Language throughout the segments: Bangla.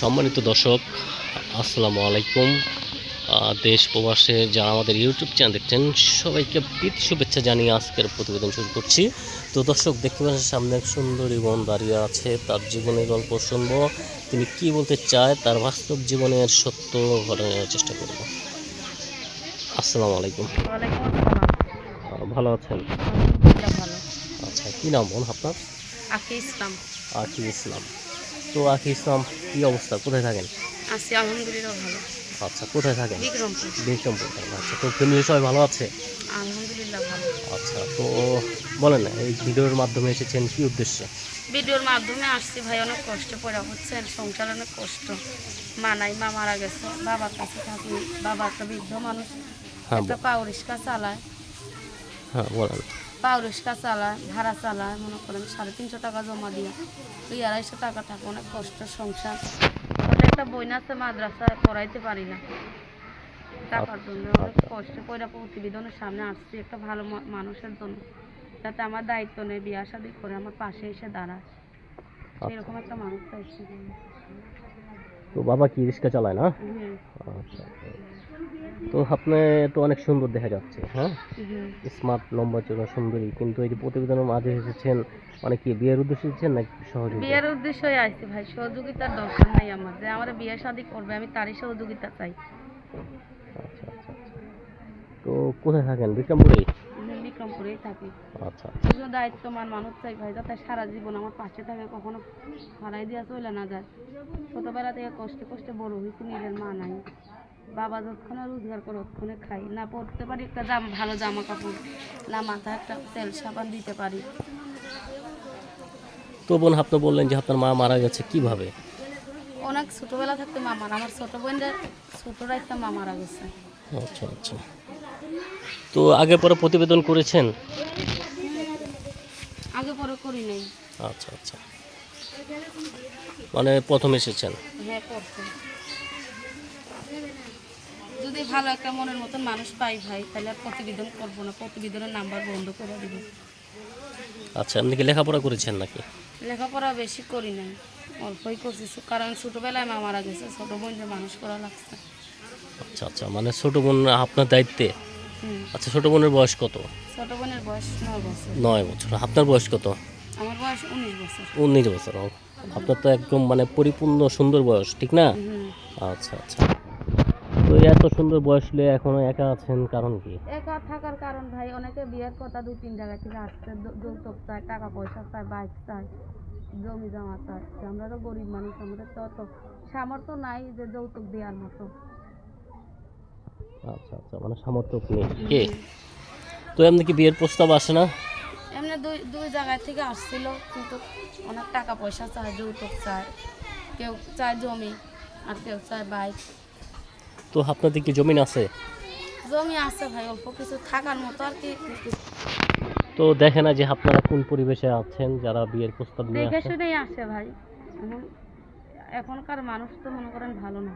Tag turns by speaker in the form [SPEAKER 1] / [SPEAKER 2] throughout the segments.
[SPEAKER 1] সম্মানিত দর্শক আসসালামু আলাইকুম। দেশ প্রবাসে যারা আমাদের ইউটিউব চ্যানেল দেখছেন সবাইকে প্রীতি শুভেচ্ছা জানিয়ে আজকের প্রতিবেদন শুরু করছি। তো দর্শক দেখতে পাচ্ছেন সামনে এক সুন্দরী বোন দাঁড়িয়ে আছে তার জীবনের গল্প শুনব। তিনি কি বলতে চায় তার বাস্তব জীবনের সত্য ঘটনা নেওয়ার চেষ্টা করব। আসসালামু আলাইকুম। ভালো আছেন? আচ্ছা কী নাম বোন আপনার?
[SPEAKER 2] আকি ইসলাম।
[SPEAKER 1] আকি ইসলাম। তো আকি ইসলাম কী অবস্থা? কোথায় থাকেন?
[SPEAKER 2] আছি আলহামদুলিল্লাহ ভালো।
[SPEAKER 1] আচ্ছা কোথায় থাকেন?
[SPEAKER 2] বিক্রমপুর।
[SPEAKER 1] বিক্রমপুর আচ্ছা তো ফ্যামিলি সবাই ভালো আছে?
[SPEAKER 2] আলহামদুলিল্লাহ ভালো।
[SPEAKER 1] আচ্ছা তো বলেন না এই ভিডিওর মাধ্যমে এসেছেন কি উদ্দেশ্যে?
[SPEAKER 2] ভিডিওর মাধ্যমে আসছি ভাই অনেক কষ্ট পড়া হচ্ছে সংসার অনেক কষ্ট। মা নাই মা মারা গেছে বাবার কাছে থাকি বাবা একটা বৃদ্ধ মানুষ
[SPEAKER 1] হ্যাঁ
[SPEAKER 2] একটা
[SPEAKER 1] ব-
[SPEAKER 2] পাও রিক্সা চালায়।
[SPEAKER 1] হ্যাঁ বলেন।
[SPEAKER 2] পাও রিক্সা চালায় ভাড়া চালায় মনে করেন সাড়ে তিনশো টাকা জমা দিয়ে। দুই আড়াইশো টাকা থাকে অনেক কষ্ট সংসার। একটা বইনা আছে মাদ্রাসায় পড়াইতে পারি না। টাকার জন্য অনেক
[SPEAKER 1] আচ্ছা।
[SPEAKER 2] কষ্ট করে প্রতিবেদনের সামনে আসছি একটা ভালো মানুষের জন্য। যাতে আমার দায়িত্ব নেই বিয়া শাদি করে আমার পাশে এসে দাঁড়ায়। সেরকম একটা মানুষ চাইছি
[SPEAKER 1] তো বাবা কি রিক্সা চালায় না? আচ্ছা। তো আপনি তো অনেক সুন্দর দেখা যাচ্ছে হ্যাঁ? স্মার্ট লম্বা চোরা সুন্দরী। কিন্তু এই যে প্রতিবেদনের মাঝে এসেছেন মানে কি বিয়ের উদ্দেশ্যে এসেছেন নাকি সহযোগিতা?
[SPEAKER 2] বিয়ের উদ্দেশ্যই আসছি ভাই সহযোগিতার দরকার নাই আমার। যে আমার বিয়ে শাদি করবে আমি তারই সহযোগিতা চাই।
[SPEAKER 1] আচ্ছা আচ্ছা আচ্ছা। তো কোথায় থাকেন?
[SPEAKER 2] বিক্রমপুরে? বিক্রমপুরেই থাকি।
[SPEAKER 1] আচ্ছা
[SPEAKER 2] কিছু দায়িত্বমান মানুষ চাই ভাই যাতে সারা জীবন আমার পাশে থাকে কখনো হারাই দিয়া চলে না যায়। ছোটবেলা থেকে কষ্টে কষ্টে বড় হয়েছি নিজের মা নাই। বাবা যতক্ষণে রোজগার করে ততক্ষণে খাই। না পড়তে পারি একটা জামা ভালো জামা কাপড় না মাথায় একটা তেল সাবান দিতে পারি।
[SPEAKER 1] তো বোন আপনি বললেন যে আপনার মা মারা গেছে কীভাবে?
[SPEAKER 2] অনেক ছোটবেলা থাকতে মামার আমার ছোট বোনদের ছোটরা একটা মা মারা গেছে।
[SPEAKER 1] আচ্ছা আচ্ছা। তো আগে পরে প্রতিবেদন করেছেন?
[SPEAKER 2] আগে পরে করি নাই।
[SPEAKER 1] আচ্ছা আচ্ছা। মানে প্রথম এসেছেন?
[SPEAKER 2] হ্যাঁ পড়তে যদি ভালো একটা মনের মতন মানুষ পাই ভাই তাহলে আর প্রতিবেদন করব না প্রতিবেদনের নাম্বার বন্ধ করে দিব।
[SPEAKER 1] আচ্ছা আপনি কি লেখাপড়া করেছেন নাকি?
[SPEAKER 2] লেখাপড়া বেশি করি নাই অল্পই করছি কারণ ছোটোবেলায় মা মারা গেছে ছোটো বোন যে মানুষ করা লাগছে।
[SPEAKER 1] আচ্ছা আচ্ছা মানে ছোট বোন আপনার দায়িত্বে? আচ্ছা ছোট বোনের বয়স কত?
[SPEAKER 2] ছোটো বোনের বয়স নয় বছর।
[SPEAKER 1] নয় বছর আপনার বয়স কত?
[SPEAKER 2] আমার বয়স উনিশ বছর।
[SPEAKER 1] উনিশ বছর আপনার তো একদম মানে পরিপূর্ণ সুন্দর বয়স ঠিক না? আচ্ছা আচ্ছা। তো এত সুন্দর বয়স হলে এখনও একা আছেন কারণ কি?
[SPEAKER 2] একা থাকার কারণ ভাই অনেকে বিয়ের কথা দুই তিন জায়গা থেকে আসছে। যৌতুক চায় টাকা পয়সা চায় বাইক চায় জমি জমা চায়। আমরা তো গরিব মানুষ আমাদের তো অত সামর্থ্য নাই যে যৌতুক দেওয়ার মতো।
[SPEAKER 1] আচ্ছা আচ্ছা মানে সামর্থ্য নেই। কে? তো এমনি কি বিয়ের প্রস্তাব আসে না?
[SPEAKER 2] এমনি দুই দুই জায়গায় থেকে আসছিল কিন্তু অনেক টাকা পয়সা চায় যৌতুক চায় কেউ চায় জমি আর কেউ চায় বাইক।
[SPEAKER 1] তো আপনাদের কি জমিন আছে?
[SPEAKER 2] জমি আছে ভাই অল্প কিছু থাকার মতো আর কি।
[SPEAKER 1] তো দেখে না যে আপনারা কোন পরিবেশে আছেন যারা বিয়ের প্রস্তাব নিয়ে
[SPEAKER 2] দেখে শুনেই আসে ভাই। এখনকার মানুষ তো মনে করেন ভালো না।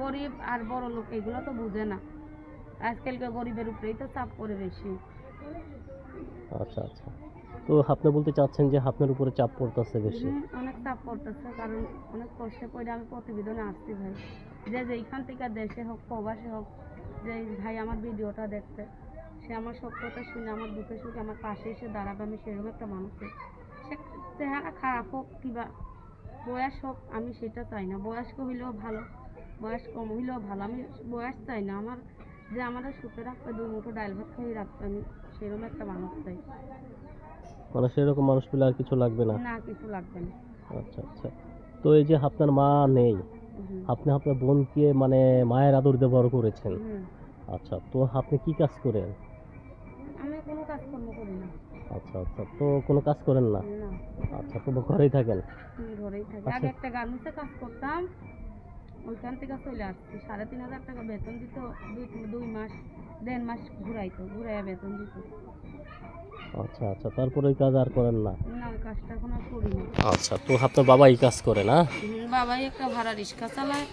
[SPEAKER 2] গরিব আর বড় লোক এগুলো তো বুঝে না। আজকালকার গরিবের উপরেই তো চাপ করে বেশি।
[SPEAKER 1] আচ্ছা আচ্ছা। তো আপনি বলতে চাচ্ছেন যে আপনার উপরে চাপ পড়তেছে বেশি?
[SPEAKER 2] অনেক চাপ পড়তেছে কারণ অনেক কষ্টে পড়ে আমি প্রতিবেদনে আসছি ভাই। যে যেইখান থেকে দেশে হোক প্রবাসে হোক যে ভাই আমার ভিডিওটা দেখতে সে আমার সত্যতা শুনে আমার দুঃখে সুখে আমার পাশে এসে দাঁড়াবে আমি সেরকম একটা মানুষ। সে চেহারা খারাপ হোক কিবা বয়স হোক আমি সেটা চাই না। বয়স্ক হইলেও ভালো বয়স কম হইলেও ভালো। আমি বয়স চাই না। আমার যে আমাদের সুখে রাখতে দু মুঠো ডাল ভাত খাইয়ে রাখবে আমি সেরকম একটা মানুষ চাই।
[SPEAKER 1] মানে সেরকম মানুষ পেলে আর কিছু লাগবে না?
[SPEAKER 2] না কিছু লাগবে না।
[SPEAKER 1] আচ্ছা আচ্ছা। তো এই যে আপনার মা নেই। আপনি আপনার বোনকে মানে মায়ের আদর দিয়ে বড় করেছেন আচ্ছা তো আপনি কি কাজ করেন?
[SPEAKER 2] আমি কোনো কাজ করি না।
[SPEAKER 1] আচ্ছা আচ্ছা তো কোনো কাজ করেন না?
[SPEAKER 2] না।
[SPEAKER 1] আচ্ছা তো ঘরেই থাকেন।
[SPEAKER 2] ঘরেই থাকি।
[SPEAKER 1] আচ্ছা।
[SPEAKER 2] আগে একটা গার্মেন্টসে কাজ করতাম ওইখান থেকে চলে আসছি। সাড়ে তিন হাজার টাকা বেতন দিত দুই দুই মাস দেড় মাস ঘুরাইতো ঘুরাইয়া বেতন দিত।
[SPEAKER 1] আচ্ছা আচ্ছা তারপরে ওই কাজ আর করেন না?
[SPEAKER 2] না কাজটা এখন আর করি না।
[SPEAKER 1] আচ্ছা তো আপনার বাবা এই কাজ করে না?
[SPEAKER 2] বাবাই একটা ভাড়া রিক্সা চালায়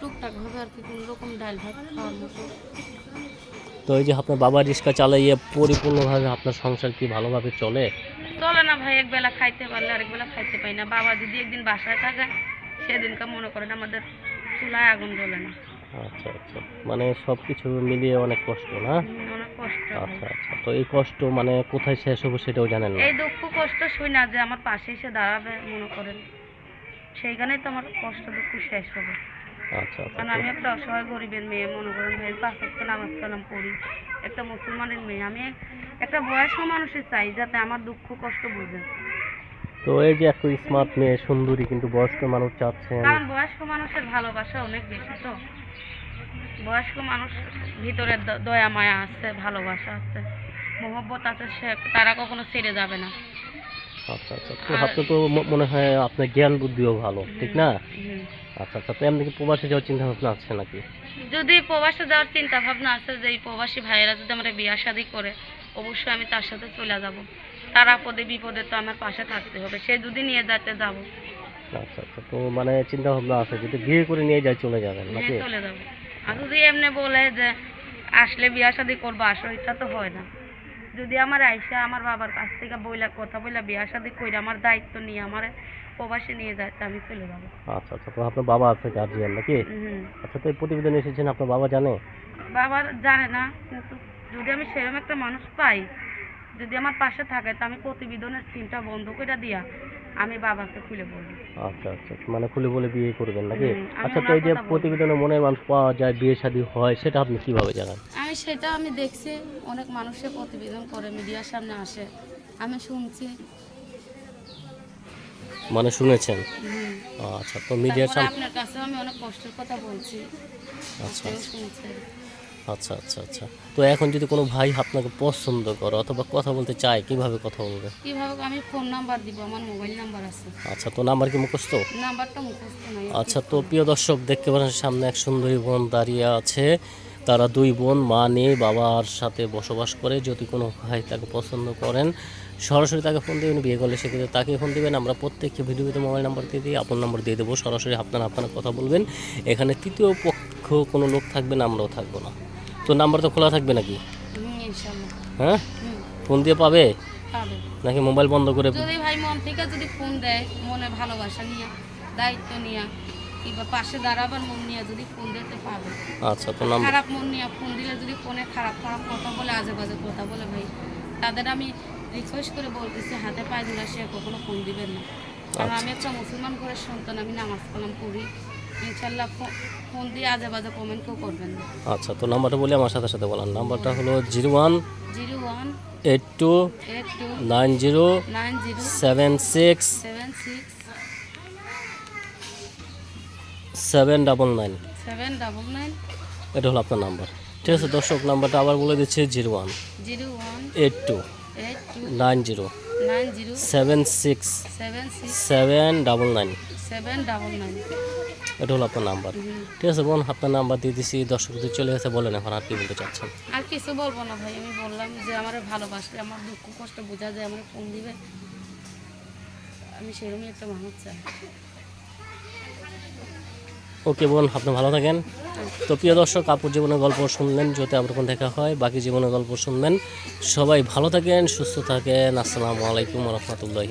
[SPEAKER 2] টুকটাক ভাবে আর কি কোনো রকম ডাল ভাত খাওয়ার মতো।
[SPEAKER 1] তো এই যে আপনার বাবা রিক্সা চালাইয়ে পরিপূর্ণভাবে আপনার সংসার কি ভালোভাবে চলে?
[SPEAKER 2] চলে না ভাই এক বেলা খাইতে পারলে আরেক বেলা খাইতে পাই না। বাবা যদি একদিন বাসায় থাকে সেদিনকে মনে করেন আমাদের চুলায় আগুন জ্বলে না।
[SPEAKER 1] আচ্ছা আচ্ছা। মানে সব কিছু মিলিয়ে অনেক কষ্ট না?
[SPEAKER 2] অনেক কষ্ট।
[SPEAKER 1] আচ্ছা আচ্ছা। তো এই কষ্ট মানে কোথায় শেষ হবে সেটাও জানেন না?
[SPEAKER 2] এই দুঃখ কষ্ট শুই না যে আমার পাশে এসে দাঁড়াবে মনে করেন। সেইখানেই তো আমার কষ্ট দুঃখ শেষ হবে।
[SPEAKER 1] আচ্ছা আচ্ছা।
[SPEAKER 2] কারণ আমি একটা অসহায় গরিবের মেয়ে মনে করেন ভাই পাঁচ ওয়াক্ত নামাজ কালাম পড়ি একটা মুসলমানের মেয়ে। আমি একটা বয়স্ক মানুষের চাই যাতে আমার দুঃখ কষ্ট বুঝে।
[SPEAKER 1] তো এই যে এত স্মার্ট মেয়ে সুন্দরী কিন্তু বয়স্ক মানুষ চাচ্ছেন
[SPEAKER 2] কারণ বয়স্ক মানুষের ভালোবাসা অনেক বেশি তো। বয়স্ক মানুষ ভিতরে দয়া মায়া আছে ভালোবাসা আছে মোহব্বত আছে সে তারা কখনো ছেড়ে যাবে না।
[SPEAKER 1] আচ্ছা আচ্ছা তো আপনি তো মনে হয় আপনার জ্ঞান বুদ্ধিও ভালো ঠিক না? আচ্ছা আচ্ছা তো এমনি কি প্রবাসে যাওয়ার চিন্তা ভাবনা আছে নাকি?
[SPEAKER 2] যদি প্রবাসে যাওয়ার চিন্তা ভাবনা আছে যে এই প্রবাসী ভাইয়েরা যদি আমরা বিয়া শাদি করে অবশ্যই আমি তার সাথে চলে যাব। তার আপদে বিপদে তো আমার পাশে থাকতে হবে। সে যদি নিয়ে যেতে যাব।
[SPEAKER 1] আচ্ছা আচ্ছা তো মানে চিন্তা ভাবনা আছে যদি বিয়ে করে নিয়ে যায় চলে যাবেন নাকি?
[SPEAKER 2] নিয়ে চলে যাব। আর যদি এমনি বলে যে আসলে বিয়া শাদি করব আসো এটা তো হয় না। যদি আমার আইসা আমার বাবার কাছ থেকে বইলা কথা বইলা বিয়া শাদি করে আমার দায়িত্ব নিয়ে আমার প্রবাসে নিয়ে তা আমি চলে যাব।
[SPEAKER 1] আচ্ছা আচ্ছা তো আপনার বাবা আছে গার্জিয়ান নাকি? আচ্ছা তো এই প্রতিবেদন এসেছেন আপনার বাবা জানে?
[SPEAKER 2] বাবার জানে না কিন্তু যদি আমি সেরকম একটা মানুষ পাই যদি আমার পাশে থাকে তো আমি প্রতিবেদনের সিনটা বন্ধ করে দিয়া আমি বাবাকে খুলে বলব।
[SPEAKER 1] আচ্ছা আচ্ছা মানে খুলে বলে বিয়ে করবেন নাকি? আচ্ছা তো এই যে। প্রতিবেদনে মনের মানুষ পাওয়া যায় বিয়ে শাদী হয় সেটা আপনি কীভাবে জানান?
[SPEAKER 2] আমি সেটা আমি দেখছি অনেক মানুষে প্রতিবেদন করে মিডিয়ার সামনে আসে। আমি শুনছি।
[SPEAKER 1] মানে শুনেছেন? আচ্ছা তো মিডিয়ার সামনে
[SPEAKER 2] আপনার কাছে আমি অনেক কষ্টের কথা বলছি।
[SPEAKER 1] আচ্ছা।
[SPEAKER 2] শুনছেন।
[SPEAKER 1] আচ্ছা আচ্ছা আচ্ছা। তো এখন যদি কোনো ভাই আপনাকে পছন্দ করে অথবা কথা বলতে চায় কীভাবে কথা বলবে?
[SPEAKER 2] কীভাবে আমি ফোন নাম্বার দিব আমার মোবাইল নাম্বার আছে।
[SPEAKER 1] আচ্ছা তো নাম্বার কি মুখস্থ?
[SPEAKER 2] নাম্বারটা মুখস্থ নাই।
[SPEAKER 1] আচ্ছা তো প্রিয় দর্শক দেখতে পাচ্ছেন সামনে এক সুন্দরী বোন দাঁড়িয়ে আছে। তারা দুই বোন মা নিয়ে বাবার সাথে বসবাস করে। যদি কোনো ভাই তাকে পছন্দ করেন সরাসরি তাকে ফোন দেবেন বিয়ে করলে সেক্ষেত্রে তাকে ফোন দেবেন। আমরা প্রত্যেককে ভিডিওতে মোবাইল নাম্বার দিয়ে দিই আপন নাম্বার দিয়ে দেবো। সরাসরি আপনারা আপনারা কথা বলবেন। এখানে তৃতীয় পক্ষ কোনো লোক থাকবে না আমরাও থাকব না। তো নাম্বার তো খোলা থাকবে নাকি? হ্যাঁ? ফোন দিয়ে পাবে? নাকি মোবাইল বন্ধ করে
[SPEAKER 2] যদি ভাই মন থেকে যদি ফোন দেয় মনে ভালোবাসা নিয়ে দায়িত্ব নিয়ে কিংবা পাশে দাঁড়াবার মন নিয়ে যদি ফোন দিতে পাবে।
[SPEAKER 1] আচ্ছা তো নাম্বার
[SPEAKER 2] খারাপ মন নিয়ে ফোন দিলে যদি ফোনে খারাপ খারাপ কথা বলে আজে বাজে কথা বলে ভাই তাদের আমি রিকোয়েস্ট করে বলতেছি হাতে পায়ে দিলে সে কখনো ফোন দিবেন না। কারণ আমি একটা মুসলমান ঘরের সন্তান আমি নামাজ কালাম পড়ি। ইনশাল্লাহ ফোন দিয়ে আজে বাজে কমেন্ট কেউ করবেন না।
[SPEAKER 1] আচ্ছা তো নাম্বারটা বলি আমার সাথে সাথে বলার নাম্বারটা হলো zero one
[SPEAKER 2] zero one
[SPEAKER 1] eight two
[SPEAKER 2] eight two
[SPEAKER 1] nine zero
[SPEAKER 2] nine zero
[SPEAKER 1] seven six
[SPEAKER 2] seven six
[SPEAKER 1] seven double nine.
[SPEAKER 2] Seven double nine.
[SPEAKER 1] এটা হলো আপনার নাম্বার। ঠিক আছে দর্শক নাম্বারটা আবার বলে দিচ্ছি zero one
[SPEAKER 2] zero one
[SPEAKER 1] eight two
[SPEAKER 2] eight two
[SPEAKER 1] nine zero
[SPEAKER 2] nine zero
[SPEAKER 1] seven six
[SPEAKER 2] seven six
[SPEAKER 1] seven double nine.
[SPEAKER 2] Seven double nine
[SPEAKER 1] এটা হলো আপনার নাম্বার। ঠিক আছে বোন আপনার নাম্বার দিয়ে দিছি দর্শক চলে গেছে বলেন এখন আর কি বলতে চাচ্ছেন।
[SPEAKER 2] আর কিছু বলব না ভাই আমি বললাম যে আমার ভালোবাসলে আমার দুঃখ কষ্ট বোঝা যায় আমার ফোন দিবে। আমি সেরকমই একটা মানুষ চাই।
[SPEAKER 1] ওকে বোন আপনি ভালো থাকেন। তো প্রিয় দর্শক আপুর জীবনের গল্প শুনলেন যদি আপনার দেখা হয় বাকি জীবনের গল্প শুনবেন। সবাই ভালো থাকেন সুস্থ থাকেন। আসসালামু আলাইকুম রহমতুল্লাহ?